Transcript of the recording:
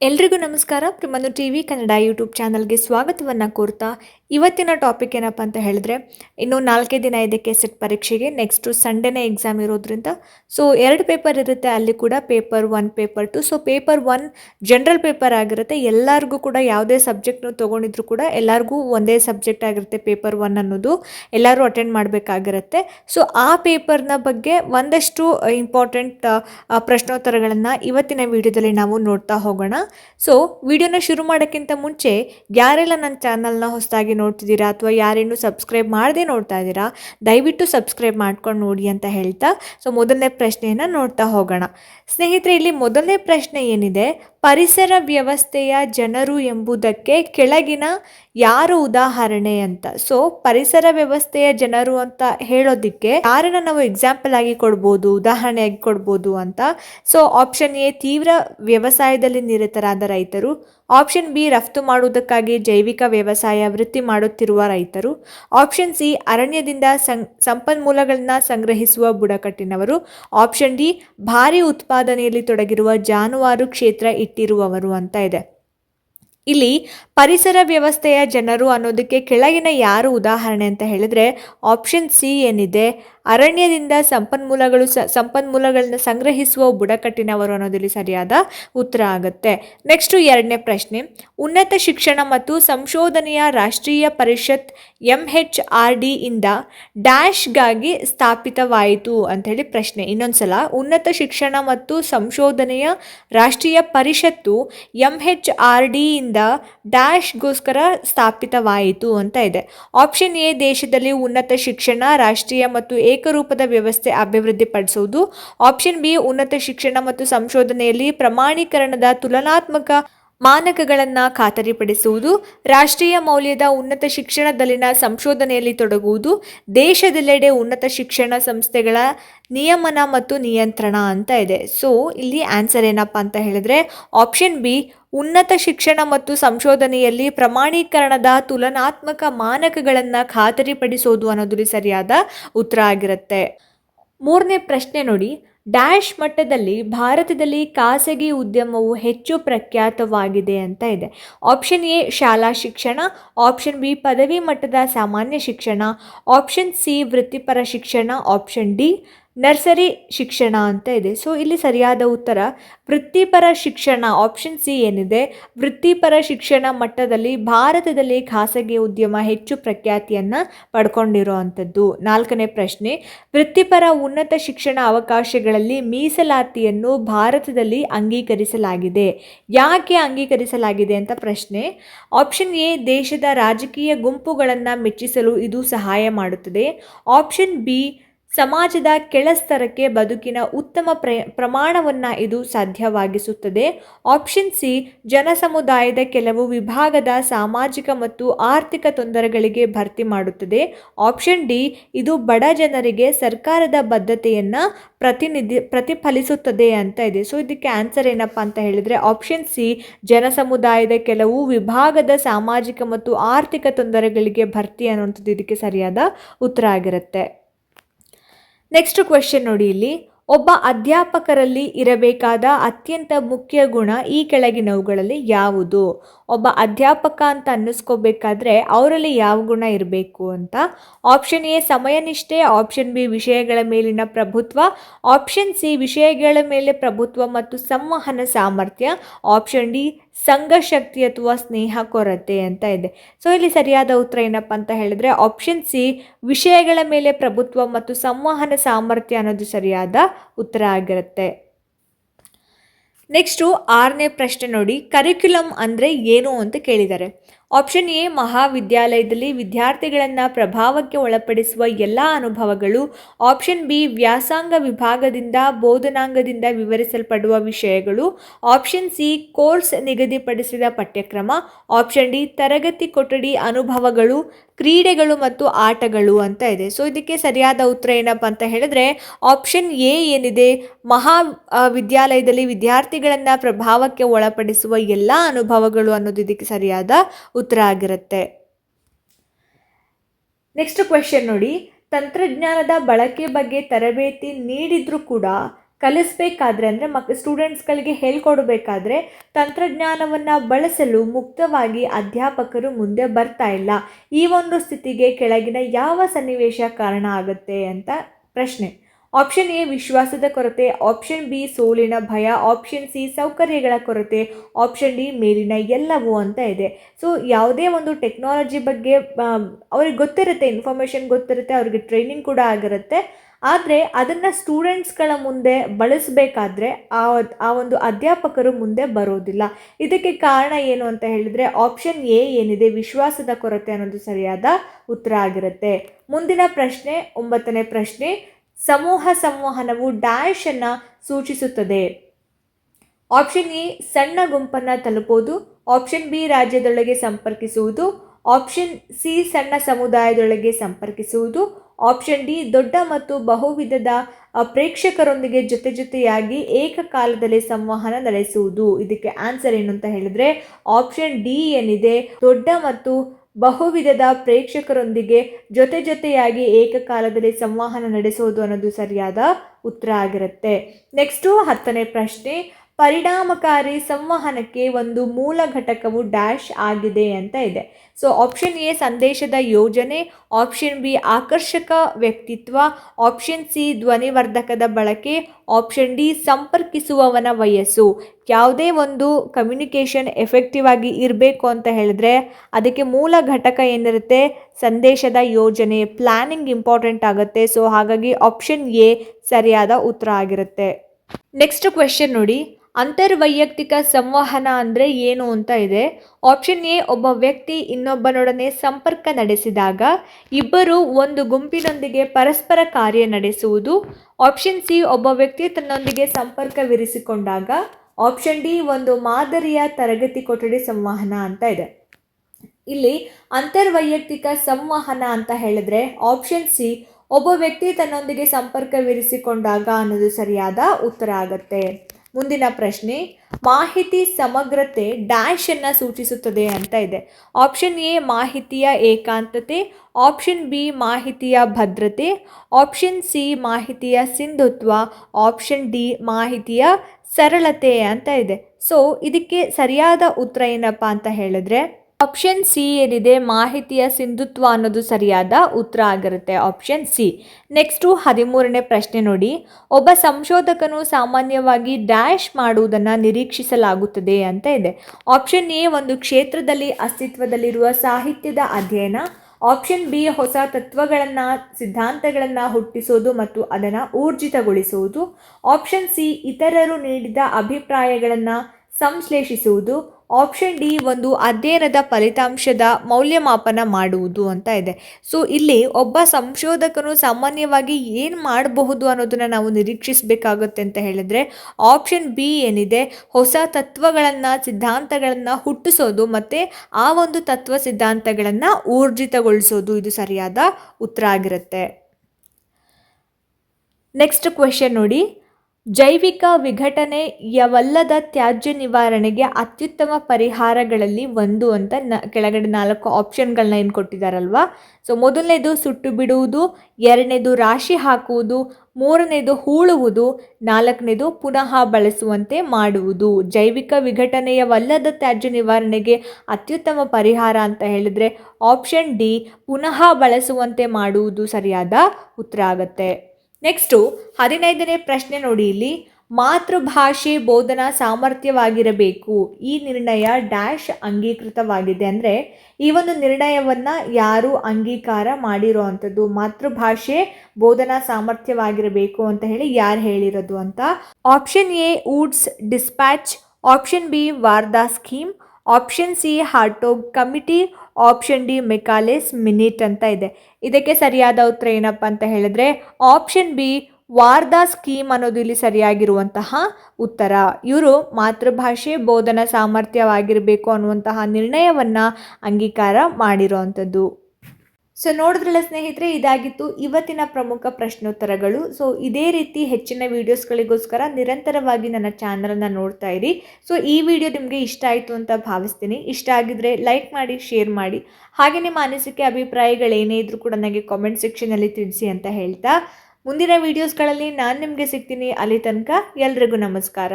ಎಲ್ರಿಗೂ ನಮಸ್ಕಾರ. ಪ್ರಮನು ಟಿ ವಿ ಕನ್ನಡ ಯೂಟ್ಯೂಬ್ ಚಾನಲ್ಗೆ ಸ್ವಾಗತವನ್ನು ಕೋರ್ತಾ ಇವತ್ತಿನ ಟಾಪಿಕ್ ಏನಪ್ಪ ಅಂತ ಹೇಳಿದ್ರೆ, ಇನ್ನು ನಾಲ್ಕೇ ದಿನ ಇದೆ ಕೆ ಸೆಟ್ ಪರೀಕ್ಷೆಗೆ ನೆಕ್ಸ್ಟು ಸಂಡೇನೇ ಎಕ್ಸಾಮ್ ಇರೋದ್ರಿಂದ ಸೊ ಎರಡು ಪೇಪರ್ ಇರುತ್ತೆ, ಅಲ್ಲಿ ಕೂಡ paper one paper two so paper one general paper ಆಗಿರುತ್ತೆ. ಎಲ್ಲರಿಗೂ ಕೂಡ ಯಾವುದೇ ಸಬ್ಜೆಕ್ಟ್ನು ತೊಗೊಂಡಿದ್ರು ಕೂಡ ಎಲ್ಲರಿಗೂ ಒಂದೇ ಸಬ್ಜೆಕ್ಟ್ ಆಗಿರುತ್ತೆ ಪೇಪರ್ ಒನ್ ಅನ್ನೋದು. ಎಲ್ಲರೂ ಅಟೆಂಡ್ ಮಾಡಬೇಕಾಗಿರುತ್ತೆ. ಸೊ ಆ ಪೇಪರ್ನ ಬಗ್ಗೆ ಒಂದಷ್ಟು ಇಂಪಾರ್ಟೆಂಟ್ ಪ್ರಶ್ನೋತ್ತರಗಳನ್ನು ಇವತ್ತಿನ ವಿಡಿಯೋದಲ್ಲಿ ನಾವು ನೋಡ್ತಾ ಹೋಗೋಣ. ಸೊ ವಿಡಿಯೋನ ಶುರು ಮಾಡೋಕ್ಕಿಂತ ಮುಂಚೆ, ಯಾರೆಲ್ಲ ನನ್ನ ಚಾನಲ್ನ ಹೊಸದಾಗಿ ನೋಡ್ತಿದ್ದೀರಾ ಅಥವಾ ಯಾರೇನು ಸಬ್ಸ್ಕ್ರೈಬ್ ಮಾಡದೆ ನೋಡ್ತಾ ಇದ್ದೀರಾ, ದಯವಿಟ್ಟು ಸಬ್ಸ್ಕ್ರೈಬ್ ಮಾಡ್ಕೊಂಡು ನೋಡಿ ಅಂತ ಹೇಳ್ತಾ, ಸೊ ಮೊದಲನೇ ಪ್ರಶ್ನೆಯನ್ನು ನೋಡ್ತಾ ಹೋಗೋಣ. ಸ್ನೇಹಿತರೆ, ಇಲ್ಲಿ ಮೊದಲನೇ ಪ್ರಶ್ನೆ ಏನಿದೆ? ಪರಿಸರ ವ್ಯವಸ್ಥೆಯ ಜನರು ಎಂಬುದಕ್ಕೆ ಕೆಳಗಿನ ಯಾರು ಉದಾಹರಣೆ ಅಂತ? ಸೊ ಪರಿಸರ ವ್ಯವಸ್ಥೆಯ ಜನರು ಅಂತ ಹೇಳೋದಿಕ್ಕೆ ಯಾರನ್ನ ನಾವು ಎಕ್ಸಾಂಪಲ್ ಆಗಿ ಕೊಡ್ಬೋದು ಉದಾಹರಣೆಯಾಗಿ ಕೊಡ್ಬೋದು ಅಂತ? ಸೊ ಆಪ್ಷನ್ ಎ, ತೀವ್ರ ವ್ಯವಸಾಯದಲ್ಲಿ ನಿರತರಾದ ರೈತರು. ಆಪ್ಷನ್ ಬಿ, ರಫ್ತು ಮಾಡುವುದಕ್ಕಾಗಿ ಜೈವಿಕ ವ್ಯವಸಾಯ ವೃತ್ತಿ ಮಾಡುತ್ತಿರುವ ರೈತರು. ಆಪ್ಷನ್ ಸಿ, ಅರಣ್ಯದಿಂದ ಸಂ, ಸಂಪನ್ಮೂಲಗಳನ್ನ ಸಂಗ್ರಹಿಸುವ ಬುಡಕಟ್ಟಿನವರು. ಆಪ್ಷನ್ ಡಿ, ಭಾರಿ ಉತ್ಪಾದನೆಯಲ್ಲಿ ತೊಡಗಿರುವ ಜಾನುವಾರು ಕ್ಷೇತ್ರ ಇಟ್ಟಿರುವವರು ಅಂತ ಇದೆ. ಇಲ್ಲಿ ಪರಿಸರ ವ್ಯವಸ್ಥೆಯ ಜನರು ಅನ್ನೋದಕ್ಕೆ ಕೆಳಗಿನ ಯಾರು ಉದಾಹರಣೆ ಅಂತ ಹೇಳಿದ್ರೆ ಆಪ್ಷನ್ ಸಿ ಏನಿದೆ? ಅರಣ್ಯದಿಂದ ಸಂಪನ್ಮೂಲಗಳು ಸಂಪನ್ಮೂಲಗಳನ್ನ ಸಂಗ್ರಹಿಸುವ ಬುಡಕಟ್ಟಿನವರು ಅನ್ನೋದಿಲ್ಲಿ ಸರಿಯಾದ ಉತ್ತರ ಆಗುತ್ತೆ. ನೆಕ್ಸ್ಟು ಎರಡನೇ ಪ್ರಶ್ನೆ. ಉನ್ನತ ಶಿಕ್ಷಣ ಮತ್ತು ಸಂಶೋಧನೆಯ ರಾಷ್ಟ್ರೀಯ ಪರಿಷತ್ ಎಂ ಹೆಚ್ ಆರ್ ಡಿ ಇಂದ ಡ್ಯಾಶ್ಗಾಗಿ ಸ್ಥಾಪಿತವಾಯಿತು ಅಂಥೇಳಿ ಪ್ರಶ್ನೆ. ಇನ್ನೊಂದ್ಸಲ. ಉನ್ನತ ಶಿಕ್ಷಣ ಮತ್ತು ಸಂಶೋಧನೆಯ ರಾಷ್ಟ್ರೀಯ ಪರಿಷತ್ತು ಎಂ ಹೆಚ್ ಆರ್ ಡಿ ಇಂದ ಡ್ಯಾಶ್ಗೋಸ್ಕರ ಸ್ಥಾಪಿತವಾಯಿತು ಅಂತ ಇದೆ. ಆಪ್ಷನ್ ಎ, ದೇಶದಲ್ಲಿ ಉನ್ನತ ಶಿಕ್ಷಣ, ರಾಷ್ಟ್ರೀಯ ಮತ್ತು ಏಕರೂಪದ ವ್ಯವಸ್ಥೆ ಅಭಿವೃದ್ಧಿಪಡಿಸುವುದು. ಆಪ್ಷನ್ ಬಿ ಉನ್ನತ ಶಿಕ್ಷಣ ಮತ್ತು ಸಂಶೋಧನೆಯಲ್ಲಿ ಪ್ರಮಾಣೀಕರಣದ ತುಲನಾತ್ಮಕ ಮಾನಕಗಳನ್ನು ಖಾತರಿಪಡಿಸುವುದು, ರಾಷ್ಟ್ರೀಯ ಮೌಲ್ಯದ ಉನ್ನತ ಶಿಕ್ಷಣದಲ್ಲಿನ ಸಂಶೋಧನೆಯಲ್ಲಿ ತೊಡಗುವುದು, ದೇಶದೆಲ್ಲೆಡೆ ಉನ್ನತ ಶಿಕ್ಷಣ ಸಂಸ್ಥೆಗಳ ನಿಯಮನ ಮತ್ತು ನಿಯಂತ್ರಣ ಅಂತ ಇದೆ. ಸೊ ಇಲ್ಲಿ ಆನ್ಸರ್ ಏನಪ್ಪ ಅಂತ ಹೇಳಿದ್ರೆ ಆಪ್ಷನ್ ಬಿ ಉನ್ನತ ಶಿಕ್ಷಣ ಮತ್ತು ಸಂಶೋಧನೆಯಲ್ಲಿ ಪ್ರಮಾಣೀಕರಣದ ತುಲನಾತ್ಮಕ ಮಾನಕಗಳನ್ನು ಖಾತರಿಪಡಿಸೋದು ಅನ್ನೋದು ಸರಿಯಾದ ಉತ್ತರ ಆಗಿರುತ್ತೆ. ಮೂರನೇ ಪ್ರಶ್ನೆ ನೋಡಿ. ಡ್ಯಾಶ್ ಮಟ್ಟದಲ್ಲಿ ಭಾರತದಲ್ಲಿ ಖಾಸಗಿ ಉದ್ಯಮವು ಹೆಚ್ಚು ಪ್ರಖ್ಯಾತವಾಗಿದೆ ಅಂತ ಇದೆ. ಆಪ್ಷನ್ ಎ ಶಾಲಾ ಶಿಕ್ಷಣ. ಆಪ್ಷನ್ ಬಿ ಪದವಿ ಮಟ್ಟದ ಸಾಮಾನ್ಯ ಶಿಕ್ಷಣ. ಆಪ್ಷನ್ ಸಿ ವೃತ್ತಿಪರ ಶಿಕ್ಷಣ. ಆಪ್ಷನ್ ಡಿ ನರ್ಸರಿ ಶಿಕ್ಷಣ ಅಂತ ಇದೆ. ಸೊ ಇಲ್ಲಿ ಸರಿಯಾದ ಉತ್ತರ, ವೃತ್ತಿಪರ ಶಿಕ್ಷಣ ಆಪ್ಷನ್ ಸಿ ಏನಿದೆ? ವೃತ್ತಿಪರ ಶಿಕ್ಷಣ ಮಟ್ಟದಲ್ಲಿ ಭಾರತದಲ್ಲಿ ಖಾಸಗಿ ಉದ್ಯಮ ಹೆಚ್ಚು ಪ್ರಖ್ಯಾತಿಯನ್ನು ಪಡ್ಕೊಂಡಿರೋ ಅಂಥದ್ದು ನಾಲ್ಕನೇ ಪ್ರಶ್ನೆ, ವೃತ್ತಿಪರ ಉನ್ನತ ಶಿಕ್ಷಣ ಅವಕಾಶಗಳಲ್ಲಿ ಮೀಸಲಾತಿಯನ್ನು ಭಾರತದಲ್ಲಿ ಅಂಗೀಕರಿಸಲಾಗಿದೆ. ಯಾಕೆ ಅಂಗೀಕರಿಸಲಾಗಿದೆ ಅಂತ ಪ್ರಶ್ನೆ ಆಪ್ಷನ್ ಎ ದೇಶದ ರಾಜಕೀಯ ಗುಂಪುಗಳನ್ನು ಮೆಚ್ಚಿಸಲು ಇದು ಸಹಾಯ ಮಾಡುತ್ತದೆ. ಆಪ್ಷನ್ ಬಿ ಸಮಾಜದ ಕೆಳಸ್ತರಕ್ಕೆ ಬದುಕಿನ ಉತ್ತಮ ಪ್ರ, ಪ್ರಮಾಣವನ್ನು ಇದು ಸಾಧ್ಯವಾಗಿಸುತ್ತದೆ. ಆಪ್ಷನ್ ಸಿ, ಜನಸಮುದಾಯದ ಕೆಲವು ವಿಭಾಗದ ಸಾಮಾಜಿಕ ಮತ್ತು ಆರ್ಥಿಕ ತೊಂದರೆಗಳಿಗೆ ಭರ್ತಿ ಮಾಡುತ್ತದೆ. ಆಪ್ಷನ್ ಡಿ, ಇದು ಬಡ ಜನರಿಗೆ ಸರ್ಕಾರದ ಬದ್ಧತೆಯನ್ನು ಪ್ರತಿನಿಧಿ, ಪ್ರತಿಫಲಿಸುತ್ತದೆ ಅಂತ ಇದೆ. ಸೊ, ಇದಕ್ಕೆ ಆನ್ಸರ್ ಏನಪ್ಪ ಅಂತ ಹೇಳಿದರೆ ಆಪ್ಷನ್ ಸಿ, ಜನಸಮುದಾಯದ ಕೆಲವು ವಿಭಾಗದ ಸಾಮಾಜಿಕ ಮತ್ತು ಆರ್ಥಿಕ ತೊಂದರೆಗಳಿಗೆ ಭರ್ತಿ ಅನ್ನುವಂಥದ್ದು ಇದಕ್ಕೆ ಸರಿಯಾದ ಉತ್ತರ ಆಗಿರುತ್ತೆ. ನೆಕ್ಸ್ಟ್ ಕ್ವೆಶನ್ ನೋಡಿ ಇಲ್ಲಿ. ಒಬ್ಬ ಅಧ್ಯಾಪಕರಲ್ಲಿ ಇರಬೇಕಾದ ಅತ್ಯಂತ ಮುಖ್ಯ ಗುಣ ಈ ಕೆಳಗಿನವುಗಳಲ್ಲಿ ಯಾವುದು? ಒಬ್ಬ ಅಧ್ಯಾಪಕ ಅಂತ ಅನ್ನಿಸ್ಕೋಬೇಕಾದ್ರೆ ಅವರಲ್ಲಿ ಯಾವ ಗುಣ ಇರಬೇಕು ಅಂತ? ಆಪ್ಷನ್ ಎ ಸಮಯನಿಷ್ಠೆ. ಆಪ್ಷನ್ ಬಿ ವಿಷಯಗಳ ಮೇಲಿನ ಪ್ರಭುತ್ವ. ಆಪ್ಷನ್ ಸಿ ವಿಷಯಗಳ ಮೇಲೆ ಪ್ರಭುತ್ವ ಮತ್ತು ಸಂವಹನ ಸಾಮರ್ಥ್ಯ. ಆಪ್ಷನ್ ಡಿ ಸಂಘಶಕ್ತಿ ಅಥವಾ ಸ್ನೇಹ ಕೊರತೆ ಅಂತ ಇದೆ. ಸೊ ಇಲ್ಲಿ ಸರಿಯಾದ ಉತ್ತರ ಏನಪ್ಪ ಅಂತ ಹೇಳಿದ್ರೆ ಆಪ್ಷನ್ ಸಿ ವಿಷಯಗಳ ಮೇಲೆ ಪ್ರಭುತ್ವ ಮತ್ತು ಸಂವಹನ ಸಾಮರ್ಥ್ಯ ಅನ್ನೋದು ಸರಿಯಾದ ಉತ್ತರ ಆಗಿರುತ್ತೆ. ನೆಕ್ಸ್ಟು ಆರನೇ ಪ್ರಶ್ನೆ ನೋಡಿ ಕರಿಕ್ಯುಲಮ್ ಅಂದರೆ ಏನು ಅಂತ ಕೇಳಿದ್ದಾರೆ. ಆಪ್ಷನ್ ಎ ಮಹಾವಿದ್ಯಾಲಯದಲ್ಲಿ ವಿದ್ಯಾರ್ಥಿಗಳನ್ನು ಪ್ರಭಾವಕ್ಕೆ ಒಳಪಡಿಸುವ ಎಲ್ಲ ಅನುಭವಗಳು. ಆಪ್ಷನ್ ಬಿ ವ್ಯಾಸಂಗ ವಿಭಾಗದಿಂದ ಬೋಧನಾಂಗದಿಂದ ವಿವರಿಸಲ್ಪಡುವ ವಿಷಯಗಳು. ಆಪ್ಷನ್ ಸಿ ಕೋರ್ಸ್ ನಿಗದಿಪಡಿಸಿದ ಪಠ್ಯಕ್ರಮ. ಆಪ್ಷನ್ ಡಿ ತರಗತಿ ಕೊಠಡಿ ಅನುಭವಗಳು, ಕ್ರೀಡೆಗಳು ಮತ್ತು ಆಟಗಳು ಅಂತ ಇದೆ. ಸೊ ಇದಕ್ಕೆ ಸರಿಯಾದ ಉತ್ತರ ಏನಪ್ಪ ಅಂತ ಹೇಳಿದ್ರೆ ಆಪ್ಷನ್ ಎ ಏನಿದೆ? ಮಹಾ ವಿದ್ಯಾಲಯದಲ್ಲಿ ವಿದ್ಯಾರ್ಥಿಗಳನ್ನು ಪ್ರಭಾವಕ್ಕೆ ಒಳಪಡಿಸುವ ಎಲ್ಲ ಅನುಭವಗಳು ಅನ್ನೋದು ಇದಕ್ಕೆ ಸರಿಯಾದ ಉತ್ತರ ಆಗಿರುತ್ತೆ. ನೆಕ್ಸ್ಟ್ ಕ್ವೆಶನ್ ನೋಡಿ. ತಂತ್ರಜ್ಞಾನದ ಬಳಕೆ ಬಗ್ಗೆ ತರಬೇತಿ ನೀಡಿದರೂ ಕೂಡ ಕಲಿಸಬೇಕಾದ್ರೆ ಅಂದರೆ ಮಕ್ ಸ್ಟೂಡೆಂಟ್ಸ್ಗಳಿಗೆ ಹೇಳ್ಕೊಡ್ಬೇಕಾದ್ರೆ ತಂತ್ರಜ್ಞಾನವನ್ನು ಬಳಸಲು ಮುಕ್ತವಾಗಿ ಅಧ್ಯಾಪಕರು ಮುಂದೆ ಬರ್ತಾ ಇಲ್ಲ. ಈ ಒಂದು ಸ್ಥಿತಿಗೆ ಕೆಳಗಿನ ಯಾವ ಸನ್ನಿವೇಶ ಕಾರಣ ಆಗುತ್ತೆ ಅಂತ ಪ್ರಶ್ನೆ. ಆಪ್ಷನ್ ಎ ವಿಶ್ವಾಸದ ಕೊರತೆ. ಆಪ್ಷನ್ ಬಿ ಸೋಲಿನ ಭಯ. ಆಪ್ಷನ್ ಸಿ ಸೌಕರ್ಯಗಳ ಕೊರತೆ. ಆಪ್ಷನ್ ಡಿ ಮೇಲಿನ ಎಲ್ಲವೂ ಅಂತ ಇದೆ. ಸೊ ಯಾವುದೇ ಒಂದು ಟೆಕ್ನಾಲಜಿ ಬಗ್ಗೆ ಅವ್ರಿಗೆ ಗೊತ್ತಿರುತ್ತೆ ಇನ್ಫಾರ್ಮೇಷನ್ ಗೊತ್ತಿರುತ್ತೆ, ಅವ್ರಿಗೆ ಟ್ರೈನಿಂಗ್ ಕೂಡ ಆಗಿರುತ್ತೆ. ಆದರೆ, ಅದನ್ನು ಸ್ಟೂಡೆಂಟ್ಸ್ಗಳ ಮುಂದೆ ಬಳಸಬೇಕಾದ್ರೆ, ಆ ಆ ಒಂದು ಅಧ್ಯಾಪಕರು ಮುಂದೆ ಬರೋದಿಲ್ಲ. ಇದಕ್ಕೆ ಕಾರಣ ಏನು ಅಂತ ಹೇಳಿದರೆ ಆಪ್ಷನ್ ಎ ಏನಿದೆ, ವಿಶ್ವಾಸದ ಕೊರತೆ ಅನ್ನೋದು ಸರಿಯಾದ ಉತ್ತರ ಆಗಿರುತ್ತೆ. ಮುಂದಿನ ಪ್ರಶ್ನೆ, ಒಂಬತ್ತನೇ ಪ್ರಶ್ನೆ ಸಮೂಹ ಸಂವಹನವು ಡ್ಯಾಶ್ ಅನ್ನು ಸೂಚಿಸುತ್ತದೆ. ಆಪ್ಷನ್ ಎ, ಸಣ್ಣ ಗುಂಪನ್ನು ತಲುಪೋದು. ಆಪ್ಷನ್ ಬಿ, ರಾಜ್ಯದೊಳಗೆ ಸಂಪರ್ಕಿಸುವುದು. ಆಪ್ಷನ್ ಸಿ, ಸಣ್ಣ ಸಮುದಾಯದೊಳಗೆ ಸಂಪರ್ಕಿಸುವುದು. ಆಪ್ಷನ್ ಡಿ, ದೊಡ್ಡ ಮತ್ತು ಬಹುವಿಧದ ಪ್ರೇಕ್ಷಕರೊಂದಿಗೆ ಜೊತೆ ಜೊತೆಯಾಗಿ ಏಕಕಾಲದಲ್ಲಿ ಸಂವಹನ ನಡೆಸುವುದು. ಇದಕ್ಕೆ ಆನ್ಸರ್ ಏನು ಅಂತ ಹೇಳಿದ್ರೆ, ಆಪ್ಷನ್ ಡಿ ಏನಿದೆ? ದೊಡ್ಡ ಮತ್ತು ಬಹುವಿಧದ ಪ್ರೇಕ್ಷಕರೊಂದಿಗೆ ಜೊತೆ ಜೊತೆಯಾಗಿ ಏಕಕಾಲದಲ್ಲಿ ಸಂವಹನ ನಡೆಸೋದು ಅನ್ನೋದು ಸರಿಯಾದ ಉತ್ತರ ಆಗಿರುತ್ತೆ. ನೆಕ್ಸ್ಟು ಹತ್ತನೇ ಪ್ರಶ್ನೆ ಪರಿಣಾಮಕಾರಿ ಸಂವಹನಕ್ಕೆ ಒಂದು ಮೂಲ ಘಟಕವು ಡ್ಯಾಶ್ ಆಗಿದೆ ಅಂತ ಇದೆ. ಸೊ ಆಪ್ಷನ್ ಎ ಸಂದೇಶದ ಯೋಜನೆ ಆಪ್ಷನ್ ಬಿ ಆಕರ್ಷಕ ವ್ಯಕ್ತಿತ್ವ ಆಪ್ಷನ್ ಸಿ ಧ್ವನಿವರ್ಧಕದ ಬಳಕೆ ಆಪ್ಷನ್ ಡಿ ಸಂಪರ್ಕಿಸುವವನ ವಯಸ್ಸು. ಯಾವುದೇ ಒಂದು ಕಮ್ಯುನಿಕೇಷನ್ ಎಫೆಕ್ಟಿವ್ ಆಗಿ ಇರಬೇಕು ಅಂತ ಹೇಳಿದ್ರೆ ಅದಕ್ಕೆ ಮೂಲ ಘಟಕ ಏನಿರುತ್ತೆ? ಸಂದೇಶದ ಯೋಜನೆ ಪ್ಲಾನಿಂಗ್ ಇಂಪಾರ್ಟೆಂಟ್ ಆಗುತ್ತೆ. ಸೊ ಹಾಗಾಗಿ ಆಪ್ಷನ್ ಎ ಸರಿಯಾದ ಉತ್ತರ ಆಗಿರುತ್ತೆ. ನೆಕ್ಸ್ಟ್ ಕ್ವೆಶನ್ ನೋಡಿ. ಅಂತರ್ವೈಯಕ್ತಿಕ ಸಂವಹನ ಅಂದರೆ ಏನು ಅಂತ ಇದೆ. ಆಪ್ಷನ್ ಎ ಒಬ್ಬ ವ್ಯಕ್ತಿ ಇನ್ನೊಬ್ಬನೊಡನೆ ಸಂಪರ್ಕ ನಡೆಸಿದಾಗ ಇಬ್ಬರು ಒಂದು ಗುಂಪಿನೊಂದಿಗೆ ಪರಸ್ಪರ ಕಾರ್ಯ ನಡೆಸುವುದು. ಆಪ್ಷನ್ ಸಿ ಒಬ್ಬ ವ್ಯಕ್ತಿ ತನ್ನೊಂದಿಗೆ ಸಂಪರ್ಕವಿರಿಸಿಕೊಂಡಾಗ ಆಪ್ಷನ್ ಡಿ ಒಂದು ಮಾದರಿಯ ತರಗತಿ ಕೊಠಡಿ ಸಂವಹನ ಅಂತ ಇದೆ. ಇಲ್ಲಿ ಅಂತರ್ವೈಯಕ್ತಿಕ ಸಂವಹನ ಅಂತ ಹೇಳಿದ್ರೆ ಆಪ್ಷನ್ ಸಿ ಒಬ್ಬ ವ್ಯಕ್ತಿ ತನ್ನೊಂದಿಗೆ ಸಂಪರ್ಕವಿರಿಸಿಕೊಂಡಾಗ ಅನ್ನೋದು ಸರಿಯಾದ ಉತ್ತರ ಆಗತ್ತೆ. ಮುಂದಿನ ಪ್ರಶ್ನೆ, ಮಾಹಿತಿ ಸಮಗ್ರತೆ ಡ್ಯಾಶ್ ಅನ್ನು ಸೂಚಿಸುತ್ತದೆ ಅಂತ ಇದೆ. ಆಪ್ಷನ್ ಎ ಮಾಹಿತಿಯ ಏಕಾಂತತೆ. ಆಪ್ಷನ್ ಬಿ ಮಾಹಿತಿಯ ಭದ್ರತೆ. ಆಪ್ಷನ್ ಸಿ ಮಾಹಿತಿಯ ಸಿಂಧುತ್ವ. ಆಪ್ಷನ್ ಡಿ ಮಾಹಿತಿಯ ಸರಳತೆ ಅಂತ ಇದೆ. ಸೊ ಇದಕ್ಕೆ ಸರಿಯಾದ ಉತ್ತರ ಏನಪ್ಪ ಅಂತ ಹೇಳಿದ್ರೆ ಆಪ್ಷನ್ ಸಿ ಏನಿದೆ? ಮಾಹಿತಿಯ ಸಿಂಧುತ್ವ ಅನ್ನೋದು ಸರಿಯಾದ ಉತ್ತರ ಆಗಿರುತ್ತೆ ಆಪ್ಷನ್ ಸಿ ನೆಕ್ಸ್ಟು ಹದಿಮೂರನೇ ಪ್ರಶ್ನೆ ನೋಡಿ. ಒಬ್ಬ ಸಂಶೋಧಕನು ಸಾಮಾನ್ಯವಾಗಿ ಡ್ಯಾಶ್ ಮಾಡುವುದನ್ನು ನಿರೀಕ್ಷಿಸಲಾಗುತ್ತದೆ ಅಂತ ಇದೆ. ಆಪ್ಷನ್ ಎ ಒಂದು ಕ್ಷೇತ್ರದಲ್ಲಿ ಅಸ್ತಿತ್ವದಲ್ಲಿರುವ ಸಾಹಿತ್ಯದ ಅಧ್ಯಯನ. ಆಪ್ಷನ್ ಬಿ ಹೊಸ ತತ್ವಗಳನ್ನು, ಸಿದ್ಧಾಂತಗಳನ್ನು ಹುಟ್ಟಿಸೋದು ಮತ್ತು ಅದನ್ನು ಊರ್ಜಿತಗೊಳಿಸುವುದು. ಆಪ್ಷನ್ ಸಿ ಇತರರು ನೀಡಿದ ಅಭಿಪ್ರಾಯಗಳನ್ನು ಸಂಶ್ಲೇಷಿಸುವುದು. ಆಪ್ಷನ್ ಡಿ ಒಂದು ಅಧ್ಯಯನದ ಫಲಿತಾಂಶದ ಮೌಲ್ಯಮಾಪನ ಮಾಡುವುದು ಅಂತ ಇದೆ. ಸೊ ಇಲ್ಲಿ ಒಬ್ಬ ಸಂಶೋಧಕನು ಸಾಮಾನ್ಯವಾಗಿ ಏನು ಮಾಡಬಹುದು ಅನ್ನೋದನ್ನು ನಾವು ನಿರೀಕ್ಷಿಸಬೇಕಾಗುತ್ತೆ ಅಂತ ಹೇಳಿದ್ರೆ ಆಪ್ಷನ್ ಬಿ ಏನಿದೆ, ಹೊಸ ತತ್ವಗಳನ್ನು, ಸಿದ್ಧಾಂತಗಳನ್ನು ಹುಟ್ಟಿಸೋದು ಮತ್ತು ಆ ಒಂದು ತತ್ವ ಸಿದ್ಧಾಂತಗಳನ್ನು ಊರ್ಜಿತಗೊಳಿಸೋದು ಇದು ಸರಿಯಾದ ಉತ್ತರ ಆಗಿರುತ್ತೆ. ನೆಕ್ಸ್ಟ್ ಕ್ವೆಶನ್ ನೋಡಿ. ಜೈವಿಕ ವಿಘಟನೆಯವಲ್ಲದ ತ್ಯಾಜ್ಯ ನಿವಾರಣೆಗೆ ಅತ್ಯುತ್ತಮ ಪರಿಹಾರಗಳಲ್ಲಿ ಒಂದು ಅಂತ ನ, ಕೆಳಗಡೆ ನಾಲ್ಕು ಆಪ್ಷನ್ಗಳನ್ನ ಏನು ಕೊಟ್ಟಿದ್ದಾರಲ್ವಾ ಸೊ ಮೊದಲನೇದು ಸುಟ್ಟು ಬಿಡುವುದು, ಎರಡನೇದು ರಾಶಿ ಹಾಕುವುದು, ಮೂರನೇದು ಹೂಳುವುದು, ನಾಲ್ಕನೇದು ಪುನಃ ಬಳಸುವಂತೆ ಮಾಡುವುದು. ಜೈವಿಕ ವಿಘಟನೆಯವಲ್ಲದ ತ್ಯಾಜ್ಯ ನಿವಾರಣೆಗೆ ಅತ್ಯುತ್ತಮ ಪರಿಹಾರ ಅಂತ ಹೇಳಿದರೆ ಆಪ್ಷನ್ ಡಿ, ಪುನಃ ಬಳಸುವಂತೆ ಮಾಡುವುದು ಸರಿಯಾದ ಉತ್ತರ ಆಗುತ್ತೆ. ನೆಕ್ಸ್ಟು ಹದಿನೈದನೇ ಪ್ರಶ್ನೆ ನೋಡಿ ಇಲ್ಲಿ. ಮಾತೃಭಾಷೆ ಬೋಧನಾ ಸಾಮರ್ಥ್ಯವಾಗಿರಬೇಕು. ಈ ನಿರ್ಣಯ ಡ್ಯಾಶ್ ಅಂಗೀಕೃತವಾಗಿದೆ. ಅಂದರೆ ಈ ಒಂದು ನಿರ್ಣಯವನ್ನು ಯಾರು ಅಂಗೀಕಾರ ಮಾಡಿರೋ ಅಂಥದ್ದು ಮಾತೃಭಾಷೆ ಬೋಧನಾ ಸಾಮರ್ಥ್ಯವಾಗಿರಬೇಕು ಅಂತ ಹೇಳಿ ಯಾರು ಹೇಳಿರೋದು ಅಂತ. Option A Wood's dispatch option B Wardha scheme option C Hartog committee option D Macaulay's minute ಅಂತ ಇದೆ. ಇದಕ್ಕೆ ಸರಿಯಾದ ಉತ್ತರ ಏನಪ್ಪ ಅಂತ ಹೇಳಿದ್ರೆ ಆಪ್ಷನ್ ಬಿ ವಾರ್ದಾ ಸ್ಕೀಮ್ ಅನ್ನೋದು ಇಲ್ಲಿ ಸರಿಯಾಗಿರುವಂತಹ ಉತ್ತರ. ಇವರು ಮಾತೃಭಾಷೆ, ಬೋಧನಾ ಸಾಮರ್ಥ್ಯವಾಗಿರಬೇಕು ಅನ್ನುವಂತಹ ನಿರ್ಣಯವನ್ನು ಅಂಗೀಕಾರ ಮಾಡಿರೋವಂಥದ್ದು. ಸೊ ನೋಡಿದ್ರಲ್ಲ ಸ್ನೇಹಿತರೆ, ಇದಾಗಿತ್ತು ಇವತ್ತಿನ ಪ್ರಮುಖ ಪ್ರಶ್ನೋತ್ತರಗಳು. ಸೊ ಇದೇ ರೀತಿ ಹೆಚ್ಚಿನ ವೀಡಿಯೋಸ್ಗಳಿಗೋಸ್ಕರ ನಿರಂತರವಾಗಿ ನನ್ನ ಚಾನಲನ್ನು ನೋಡ್ತಾ ಇರಿ. ಸೊ ಈ ವಿಡಿಯೋ ನಿಮಗೆ ಇಷ್ಟ ಆಯಿತು ಅಂತ ಭಾವಿಸ್ತೀನಿ. ಇಷ್ಟ ಆಗಿದ್ರೆ ಲೈಕ್ ಮಾಡಿ ಶೇರ್ ಮಾಡಿ. ಹಾಗೆ ನಿಮ್ಮ ಅನಿಸಿಕೆ ಅಭಿಪ್ರಾಯಗಳೇನೇ ಇದ್ರೂ ಕೂಡ ನನಗೆ ಕಾಮೆಂಟ್ ಸೆಕ್ಷನಲ್ಲಿ ತಿಳಿಸಿ ಅಂತ ಹೇಳ್ತಾ. ಮುಂದಿನ ವೀಡಿಯೋಸ್ಗಳಲ್ಲಿ ನಾನು ನಿಮಗೆ ಸಿಗ್ತೀನಿ ಅಲ್ಲಿ ತನಕ. ಎಲ್ರಿಗೂ ನಮಸ್ಕಾರ.